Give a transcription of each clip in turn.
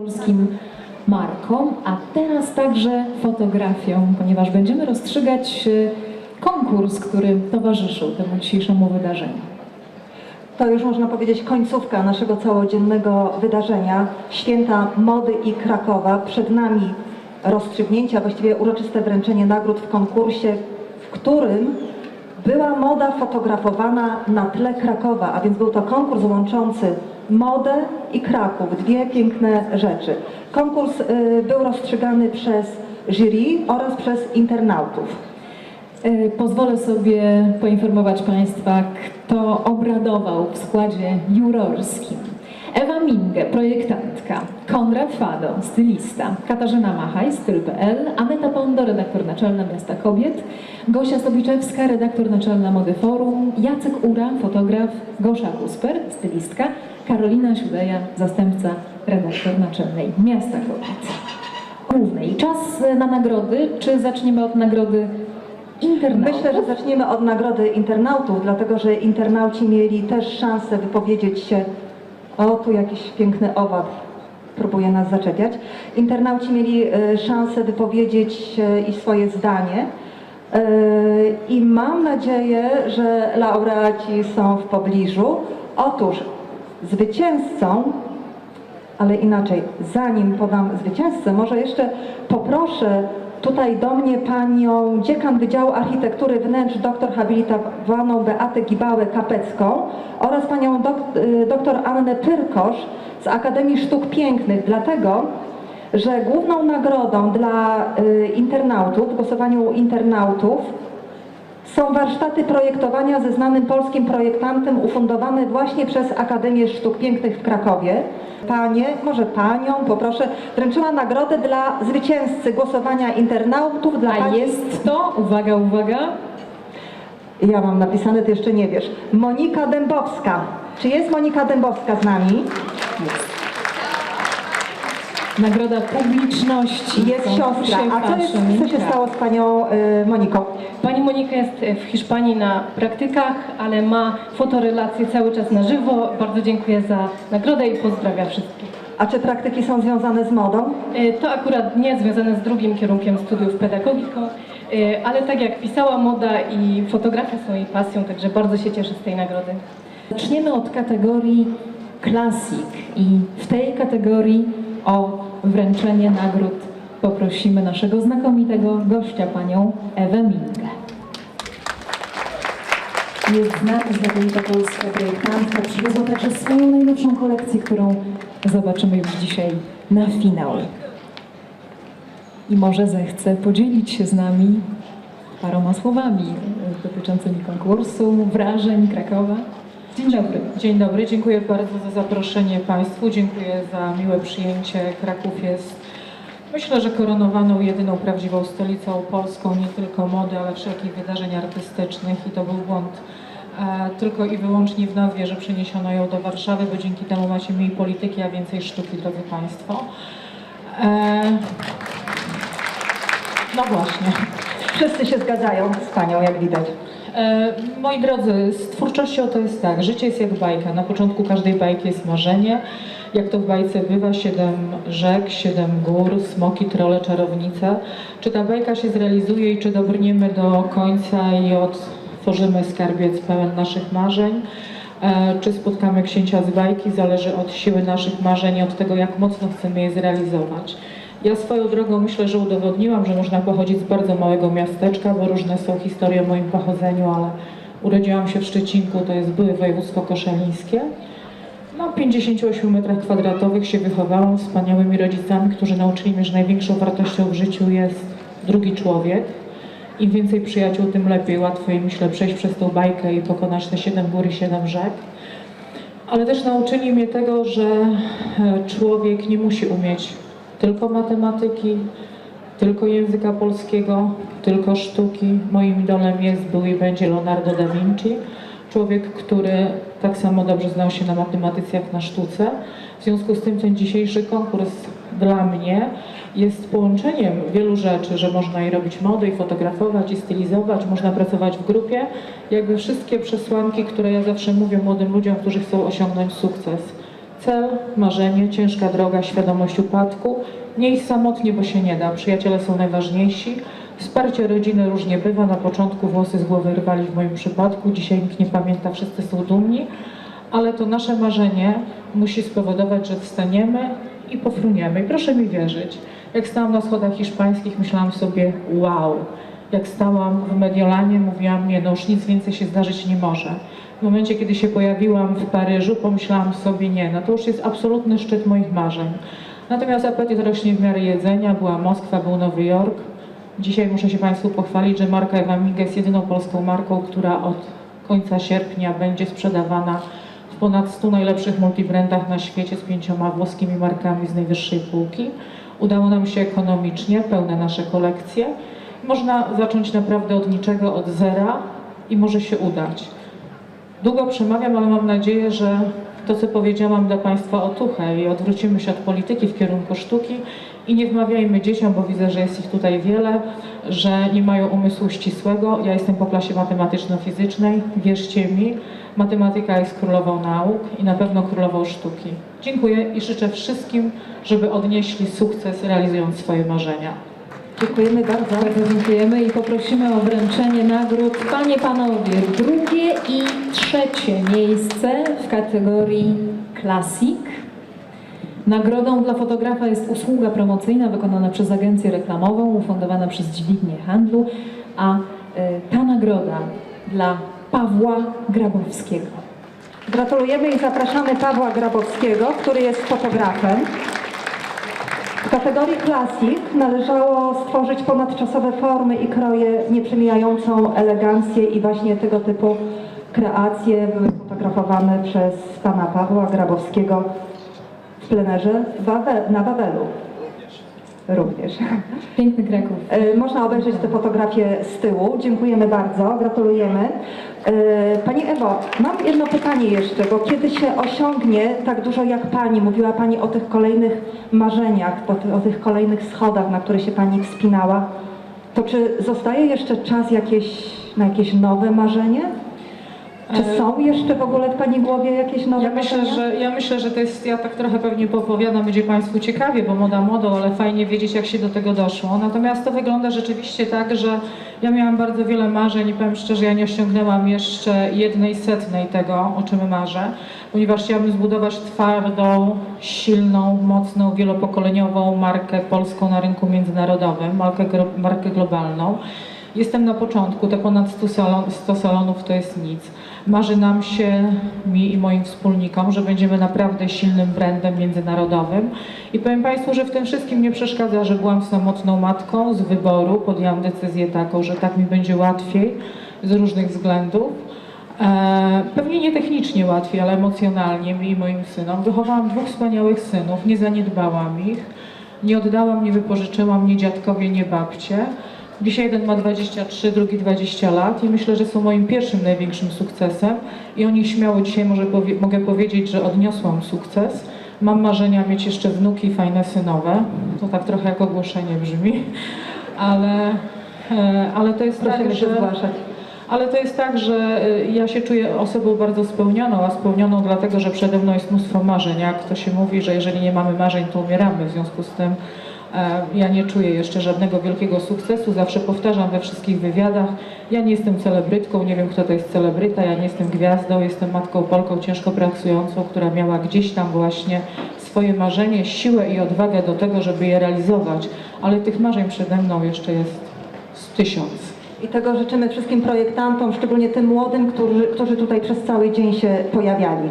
polskim markom, a teraz także fotografią, ponieważ będziemy rozstrzygać e, konkurs, który towarzyszył temu dzisiejszemu wydarzeniu. To już można powiedzieć końcówka naszego całodziennego wydarzenia, święta mody i Krakowa. Przed nami rozstrzygnięcia, właściwie uroczyste wręczenie nagród w konkursie, w którym była moda fotografowana na tle Krakowa, a więc był to konkurs łączący modę i Kraków, dwie piękne rzeczy. Konkurs y, był rozstrzygany przez jury oraz przez internautów. E, Pozwolę sobie poinformować Państwa, kto obradował w składzie jurorskim. Ewa Minge, projektantka, Konrad Fado, stylista, Katarzyna Machaj, styl.pl, Aneta Pondo, redaktor naczelna Miasta Kobiet, Gosia Sobiczewska, redaktor naczelna Mody Forum, Jacek Ura, fotograf, Gosza Kusper, stylistka, Karolina Siudeja, zastępca redaktor naczelnej Miasta Kobiet. Głównej. Czas na nagrody. Czy zaczniemy od nagrody internautów? Myślę, że zaczniemy od nagrody internautów, dlatego że internauci mieli też szansę wypowiedzieć się. O, tu jakiś piękny owad próbuje nas zaczepiać. Internauci mieli e, szansę wypowiedzieć i swoje zdanie. E, I mam nadzieję, że laureaci są w pobliżu. Otóż zwycięzcą ale inaczej, zanim podam zwycięzcę, może jeszcze poproszę tutaj do mnie panią dziekan Wydziału Architektury Wnętrz, doktor habilitowaną Beatę Gibałę-Kapecką oraz panią dok, y, doktor Annę Pyrkosz z Akademii Sztuk Pięknych, dlatego, że główną nagrodą dla y, internautów, w głosowaniu internautów są warsztaty projektowania ze znanym polskim projektantem ufundowane właśnie przez Akademię Sztuk Pięknych w Krakowie. Panie, może panią poproszę, wręczyła nagrodę dla zwycięzcy głosowania internautów, dla A pani... jest to, uwaga, uwaga, Ja mam napisane, ty jeszcze nie wiesz. Monika Dębowska. Czy jest Monika Dębowska z nami? Nagroda publiczności. Jest To siostra. A co, jest, co się stało z panią y, Moniką? Pani Monika jest w Hiszpanii na praktykach, ale ma fotorelacje cały czas na żywo. Bardzo dziękuję za nagrodę i pozdrawiam wszystkich. A czy praktyki są związane z modą? E, To akurat nie związane z drugim kierunkiem studiów pedagogiko, ale tak jak pisała moda i fotografia są jej pasją, także bardzo się cieszę z tej nagrody. Zaczniemy od kategorii klasik i w tej kategorii o wręczenie nagród poprosimy naszego znakomitego gościa, panią Ewę Mingę. Jest znak, znakomita polska projektantka przywiozła także swoją najnowszą kolekcję, którą zobaczymy już dzisiaj na finał. I może zechce podzielić się z nami paroma słowami dotyczącymi konkursu, wrażeń Krakowa. Dzień dobry. Dzień dobry, dziękuję bardzo za zaproszenie Państwu, dziękuję za miłe przyjęcie. Kraków jest, myślę, że koronowaną jedyną prawdziwą stolicą polską, nie tylko mody, ale wszelkich wydarzeń artystycznych i to był błąd e, tylko i wyłącznie w nazwie, że przeniesiono ją do Warszawy, bo dzięki temu macie mniej polityki, a więcej sztuki, drodzy Państwo. E, no właśnie. Wszyscy się zgadzają z panią, jak widać. E, Moi drodzy, z twórczością to jest tak, życie jest jak bajka. Na początku każdej bajki jest marzenie. Jak to w bajce bywa, siedem rzek, siedem gór, smoki, trole, czarownice. Czy ta bajka się zrealizuje i czy dobrniemy do końca i otworzymy skarbiec pełen naszych marzeń? E, Czy spotkamy księcia z bajki, zależy od siły naszych marzeń i od tego, jak mocno chcemy je zrealizować. Ja swoją drogą myślę, że udowodniłam, że można pochodzić z bardzo małego miasteczka, bo różne są historie o moim pochodzeniu, ale urodziłam się w Szczecinku, to jest byłe województwo koszalińskie. Na 58 metrach kwadratowych się wychowałam z wspaniałymi rodzicami, którzy nauczyli mnie, że największą wartością w życiu jest drugi człowiek. Im więcej przyjaciół, tym lepiej, łatwiej myślę przejść przez tą bajkę i pokonać te siedem gór i siedem rzek. Ale też nauczyli mnie tego, że e, człowiek nie musi umieć tylko matematyki, tylko języka polskiego, tylko sztuki. Moim idolem jest, był i będzie Leonardo da Vinci. Człowiek, który tak samo dobrze znał się na matematyce jak na sztuce. W związku z tym ten dzisiejszy konkurs dla mnie jest połączeniem wielu rzeczy, że można i robić mody, i fotografować, i stylizować, można pracować w grupie. Jakby wszystkie przesłanki, które ja zawsze mówię młodym ludziom, którzy chcą osiągnąć sukces. Cel, marzenie, ciężka droga, świadomość upadku. Nie iść samotnie, bo się nie da. Przyjaciele są najważniejsi. Wsparcie rodziny różnie bywa. Na początku włosy z głowy rwali w moim przypadku. Dzisiaj nikt nie pamięta, wszyscy są dumni. Ale to nasze marzenie musi spowodować, że wstaniemy i pofruniemy. I proszę mi wierzyć, jak stałam na schodach hiszpańskich, myślałam sobie, wow. Jak stałam w Mediolanie, mówiłam, nie, no już nic więcej się zdarzyć nie może. W momencie, kiedy się pojawiłam w Paryżu, pomyślałam sobie, nie, no to już jest absolutny szczyt moich marzeń. Natomiast apetyt rośnie w miarę jedzenia, była Moskwa, był Nowy Jork. Dzisiaj muszę się Państwu pochwalić, że marka Ewa Minga jest jedyną polską marką, która od końca sierpnia będzie sprzedawana w ponad 100 najlepszych multibrandach na świecie z pięcioma włoskimi markami z najwyższej półki. Udało nam się ekonomicznie, pełne nasze kolekcje. Można zacząć naprawdę od niczego, od zera i może się udać. Długo przemawiam, ale mam nadzieję, że to, co powiedziałam dla Państwa otuchę i odwrócimy się od polityki w kierunku sztuki i nie wmawiajmy dzieciom, bo widzę, że jest ich tutaj wiele, że nie mają umysłu ścisłego. Ja jestem po klasie matematyczno-fizycznej. Wierzcie mi, matematyka jest królową nauk i na pewno królową sztuki. Dziękuję i życzę wszystkim, żeby odnieśli sukces realizując swoje marzenia. Dziękujemy bardzo. Bardzo dziękujemy i poprosimy o wręczenie nagród. Panie, Panowie, drugie i trzecie miejsce w kategorii Classic. Nagrodą dla fotografa jest usługa promocyjna wykonana przez agencję reklamową, ufundowana przez Dźwignię Handlu, a y, ta nagroda dla Pawła Grabowskiego. Gratulujemy i zapraszamy Pawła Grabowskiego, który jest fotografem. W kategorii Classic należało stworzyć ponadczasowe formy i kroje nieprzemijającą elegancję i właśnie tego typu kreacje były fotografowane przez pana Pawła Grabowskiego w plenerze na Wawelu. Również. Piękny Kraków. E, Można obejrzeć te fotografie z tyłu. Dziękujemy bardzo, gratulujemy. E, Pani Ewo, mam jedno pytanie jeszcze, bo kiedy się osiągnie tak dużo jak Pani, mówiła Pani o tych kolejnych marzeniach, o, ty- o tych kolejnych schodach, na które się Pani wspinała, to czy zostaje jeszcze czas jakieś, na jakieś nowe marzenie? Czy E, są jeszcze w ogóle w Pani głowie jakieś nowe Ja myślę, że, ja myślę, że to jest, ja tak trochę pewnie poopowiadam, będzie Państwu ciekawie, bo moda modą, ale fajnie wiedzieć, jak się do tego doszło. Natomiast to wygląda rzeczywiście tak, że ja miałam bardzo wiele marzeń i powiem szczerze, ja nie osiągnęłam jeszcze jednej setnej tego, o czym marzę, ponieważ chciałabym zbudować twardą, silną, mocną, wielopokoleniową markę polską na rynku międzynarodowym, markę, markę globalną. Jestem na początku, te ponad 100, salon, 100 salonów to jest nic. Marzy nam się, mi i moim wspólnikom, że będziemy naprawdę silnym brandem międzynarodowym. I powiem Państwu, że w tym wszystkim nie przeszkadza, że byłam samotną matką z wyboru. Podjęłam decyzję taką, że tak mi będzie łatwiej z różnych względów. E, pewnie nie technicznie łatwiej, ale emocjonalnie mi i moim synom. Wychowałam dwóch wspaniałych synów, nie zaniedbałam ich, nie oddałam, nie wypożyczyłam nie dziadkowie, nie babcie. Dzisiaj jeden ma 23, drugi 20 lat i myślę, że są moim pierwszym największym sukcesem i o nich śmiało dzisiaj może powie, mogę powiedzieć, że odniosłam sukces. Mam marzenia mieć jeszcze wnuki i fajne synowe. To tak trochę jak ogłoszenie brzmi, ale, e, ale to jest tak, że... zgłaszać. Ale to jest tak, że ja się czuję osobą bardzo spełnioną, a spełnioną dlatego, że przede mną jest mnóstwo marzeń. Jak to się mówi, że jeżeli nie mamy marzeń, to umieramy. W związku z tym ja nie czuję jeszcze żadnego wielkiego sukcesu. Zawsze powtarzam we wszystkich wywiadach, ja nie jestem celebrytką, nie wiem kto to jest celebryta, ja nie jestem gwiazdą, jestem matką Polką ciężko pracującą, która miała gdzieś tam właśnie swoje marzenie, siłę i odwagę do tego, żeby je realizować. Ale tych marzeń przede mną jeszcze jest z tysiąc. I tego życzymy wszystkim projektantom, szczególnie tym młodym, którzy, którzy tutaj przez cały dzień się pojawiali.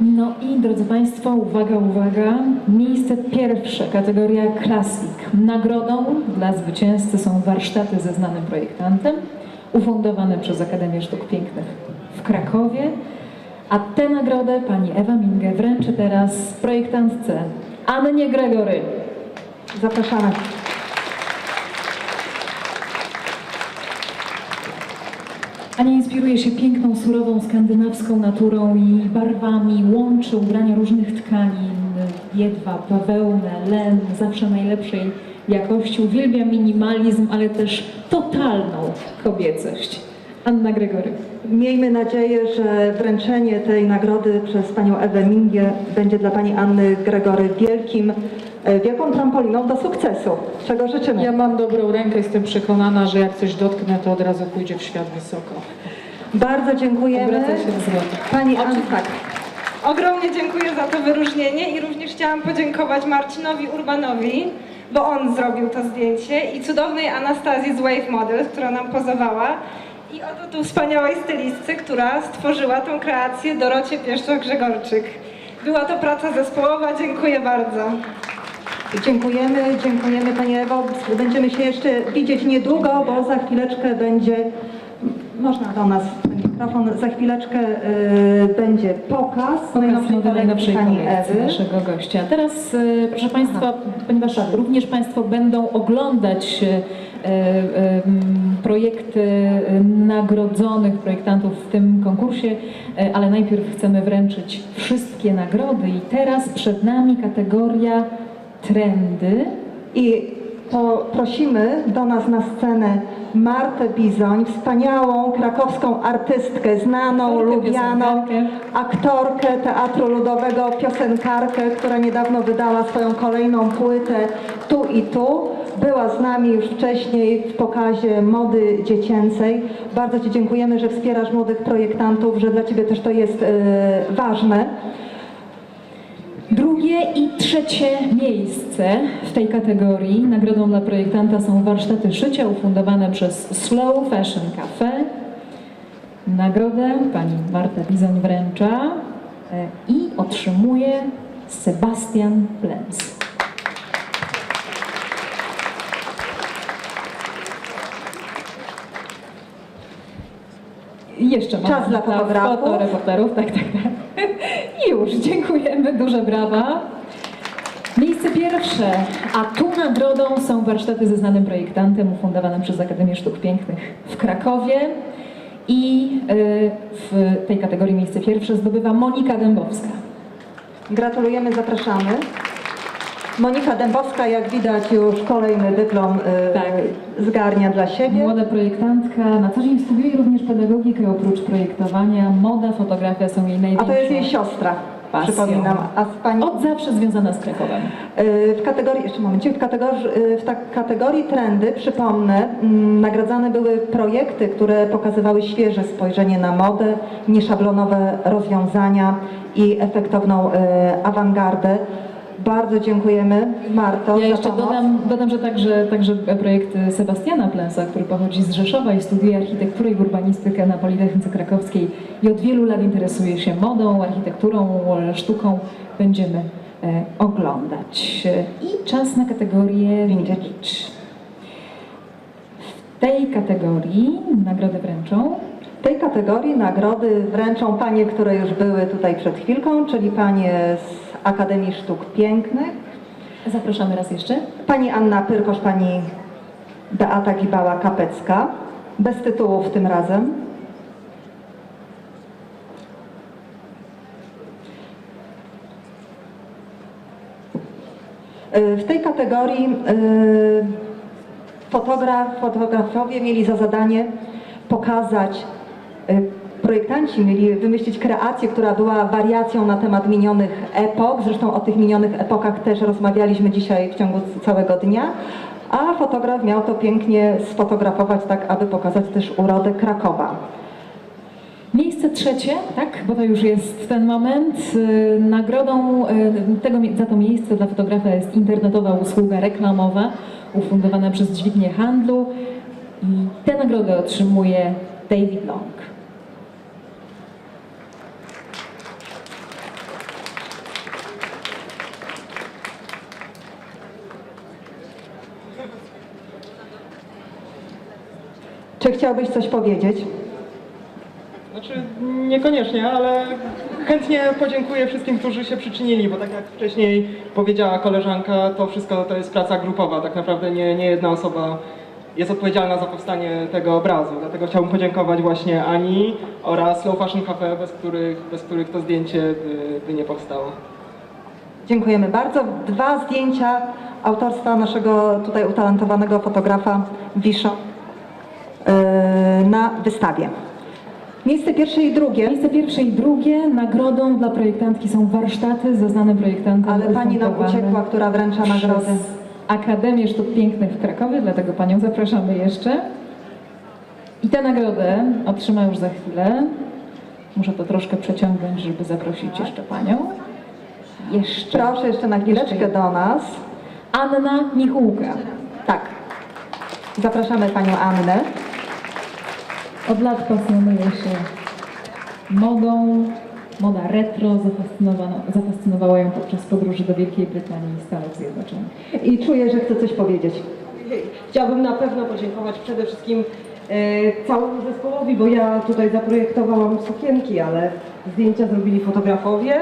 No i drodzy Państwo, uwaga, uwaga. Miejsce pierwsze, kategoria Classic. Nagrodą dla zwycięzcy są warsztaty ze znanym projektantem, ufundowane przez Akademię Sztuk Pięknych w Krakowie. A tę nagrodę pani Ewa Minge wręczy teraz projektantce Annie Gregory. Zapraszamy. Ania inspiruje się piękną, surową, skandynawską naturą i barwami, łączy ubrania różnych tkanin, jedwab, bawełnę, len, zawsze najlepszej jakości. Uwielbia minimalizm, ale też totalną kobiecość. Anna Gregory. Miejmy nadzieję, że wręczenie tej nagrody przez panią Ewę Mingię będzie dla pani Anny Gregory wielkim, e, wielką trampoliną do sukcesu, czego życzymy. Ja mam dobrą rękę, jestem przekonana, że jak coś dotknę, to od razu pójdzie w świat wysoko. Bardzo dziękujemy. Pani Anna, tak. Ogromnie dziękuję za to wyróżnienie i również chciałam podziękować Marcinowi Urbanowi, bo on zrobił to zdjęcie i cudownej Anastazji z Wave Model, która nam pozowała i oto tu wspaniałej stylistce, która stworzyła tą kreację Dorocie Pieszczok-Grzegorczyk. Była to praca zespołowa, dziękuję bardzo. Dziękujemy, dziękujemy Pani Ewo. Będziemy się jeszcze widzieć niedługo, bo za chwileczkę będzie, można do nas mikrofon, za chwileczkę y, będzie pokaz Pokaz kolekcji najnowszej Pani Ewy. naszego gościa. Teraz, e, proszę Państwa, ponieważ również Państwo będą oglądać e, projekty nagrodzonych projektantów w tym konkursie, ale najpierw chcemy wręczyć wszystkie nagrody i teraz przed nami kategoria trendy. I to prosimy do nas na scenę Martę Bizoń, wspaniałą krakowską artystkę, znaną, lubianą, aktorkę Teatru Ludowego, piosenkarkę, która niedawno wydała swoją kolejną płytę Tu i Tu. Była z nami już wcześniej w pokazie mody dziecięcej. Bardzo Ci dziękujemy, że wspierasz młodych projektantów, że dla Ciebie też to jest e, ważne. Drugie i trzecie miejsce w tej kategorii nagrodą dla projektanta są warsztaty szycia ufundowane przez Slow Fashion Cafe. Nagrodę pani Marta Bizoń wręcza e, i otrzymuje Sebastian Plens. I Jeszcze mamy Czas dla fotografów. fotoreporterów, tak, tak, tak. Już, dziękujemy, duże brawa. Miejsce pierwsze, a tu nagrodą są warsztaty ze znanym projektantem ufundowane przez Akademię Sztuk Pięknych w Krakowie. I y, w tej kategorii miejsce pierwsze zdobywa Monika Dębowska. Gratulujemy, zapraszamy. Monika Dębowska, jak widać, już kolejny dyplom y, Tak. zgarnia dla siebie. Młoda projektantka, na co dzień studiuje również pedagogikę oprócz projektowania. Moda, fotografia są jej A największą to jest jej siostra, pasją. przypominam. A z pani Od zawsze związana z Krakowem. y, w kategorii, jeszcze momencie, w kategorii, y, w tak, kategorii trendy, przypomnę, mm, nagradzane były projekty, które pokazywały świeże spojrzenie na modę, nieszablonowe rozwiązania i efektowną awangardę. Bardzo dziękujemy Marto Ja jeszcze dodam, dodam że także, także projekt Sebastiana Plensa, który pochodzi z Rzeszowa i studiuje architekturę i urbanistykę na Politechnice Krakowskiej i od wielu lat interesuje się modą, architekturą, sztuką. Będziemy e, oglądać. I czas na kategorię Vintage. W tej kategorii nagrody wręczą W tej kategorii nagrody wręczą panie, które już były tutaj przed chwilką, czyli panie z Akademii Sztuk Pięknych. Zapraszamy raz jeszcze. Pani Anna Pyrkosz, pani Beata Gibała-Kapecka, bez tytułów tym razem. Y, W tej kategorii y, fotograf, fotografowie mieli za zadanie pokazać, y, projektanci mieli wymyślić kreację, która była wariacją na temat minionych epok. Zresztą o tych minionych epokach też rozmawialiśmy dzisiaj w ciągu całego dnia. A fotograf miał to pięknie sfotografować tak, aby pokazać też urodę Krakowa. Miejsce trzecie, tak, bo to już jest ten moment. Y, Nagrodą y, tego, za to miejsce dla fotografa jest internetowa usługa reklamowa ufundowana przez Dźwignię Handlu i tę nagrodę otrzymuje David Long. Czy chciałbyś coś powiedzieć? Znaczy niekoniecznie, ale chętnie podziękuję wszystkim, którzy się przyczynili, bo tak jak wcześniej powiedziała koleżanka, to wszystko to jest praca grupowa. Tak naprawdę nie, nie jedna osoba jest odpowiedzialna za powstanie tego obrazu. Dlatego chciałbym podziękować właśnie Ani oraz Low Fashion Cafe, bez których, bez których to zdjęcie by, by nie powstało. Dziękujemy bardzo. Dwa zdjęcia autorstwa naszego tutaj utalentowanego fotografa wiszą yy, na wystawie. Miejsce pierwsze i drugie, Miejsce pierwsze i drugie nagrodą dla projektantki są warsztaty ze znanym projektantem. ale pani nam uciekła, która wręcza nagrody. przez Akademię Sztuk Pięknych w Krakowie, dlatego panią zapraszamy jeszcze. I tę nagrodę otrzyma już za chwilę. Muszę to troszkę przeciągnąć, żeby zaprosić jeszcze panią. Jeszcze. Proszę jeszcze na chwileczkę Jeszcze do nas. Anna Michułka. Tak. Zapraszamy panią Annę. Od lat pasjonuje się modą, moda retro, zafascynowała ją podczas podróży do Wielkiej Brytanii i Stanów Zjednoczonych. I czuję, że chce coś powiedzieć. Chciałabym na pewno podziękować przede wszystkim e, całemu zespołowi, bo ja tutaj zaprojektowałam sukienki, ale zdjęcia zrobili fotografowie.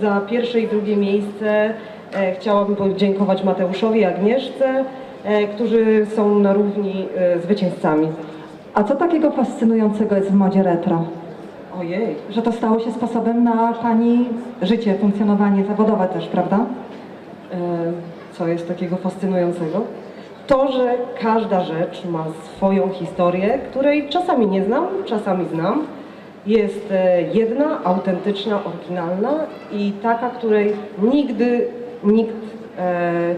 Za pierwsze i drugie miejsce e, chciałabym podziękować Mateuszowi i Agnieszce, e, którzy są na równi zwycięzcami. A co takiego fascynującego jest w modzie retro? Ojej, Że to stało się sposobem na pani życie, funkcjonowanie zawodowe też, prawda? e, co jest takiego fascynującego? To, że każda rzecz ma swoją historię, której czasami nie znam, czasami znam. Jest e, jedna, autentyczna, oryginalna i taka, której nigdy nikt e,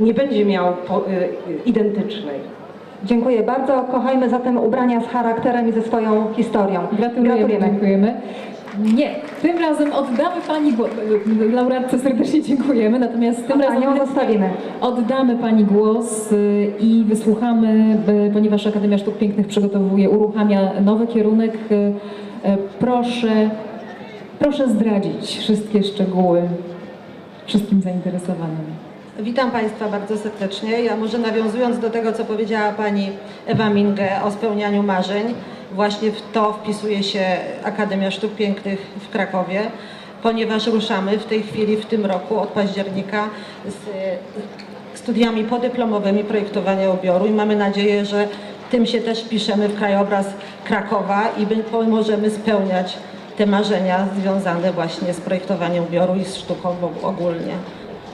nie będzie miał po, e, identycznej. Dziękuję bardzo. Kochajmy zatem ubrania z charakterem i ze swoją historią. Gratulujemy, dziękujemy. Nie, tym razem oddamy Pani głos. Laureatce serdecznie dziękujemy, natomiast tym A razem panią zostawimy. oddamy Pani głos y, i wysłuchamy, by- ponieważ Akademia Sztuk Pięknych przygotowuje, uruchamia nowy kierunek. Proszę, proszę zdradzić wszystkie szczegóły wszystkim zainteresowanym. Witam Państwa bardzo serdecznie. Ja może nawiązując do tego, co powiedziała Pani Ewa Minge o spełnianiu marzeń, właśnie w to wpisuje się Akademia Sztuk Pięknych w Krakowie, ponieważ ruszamy w tej chwili, w tym roku, od października z e, studiami podyplomowymi projektowania ubioru i mamy nadzieję, że tym się też piszemy w krajobraz Krakowa i my pomożemy spełniać te marzenia związane właśnie z projektowaniem ubioru i z sztuką ogólnie.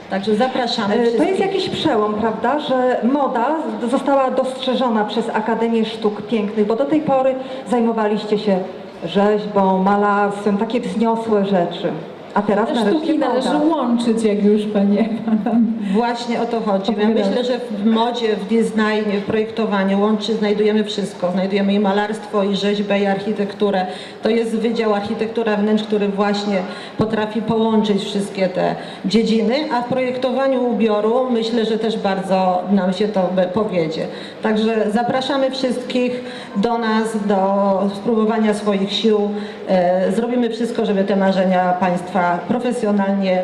Także zapraszamy E, To wszystkich. jest jakiś przełom, prawda, że moda została dostrzeżona przez Akademię Sztuk Pięknych, bo do tej pory zajmowaliście się rzeźbą, malarstwem, takie wzniosłe rzeczy. A teraz Te nareszcie sztuki moda. należy łączyć, jak już Pani Ewa nam Właśnie o to chodzi. Ja myślę, że w modzie, w designie, w projektowaniu łączy znajdujemy wszystko. Znajdujemy i malarstwo, i rzeźbę, i architekturę. To jest Wydział Architektura Wnętrz, który właśnie potrafi połączyć wszystkie te dziedziny, a w projektowaniu ubioru myślę, że też bardzo nam się to powiedzie. Także zapraszamy wszystkich do nas, do spróbowania swoich sił. E, Zrobimy wszystko, żeby te marzenia Państwa profesjonalnie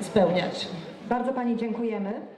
spełniać. Bardzo Pani dziękujemy.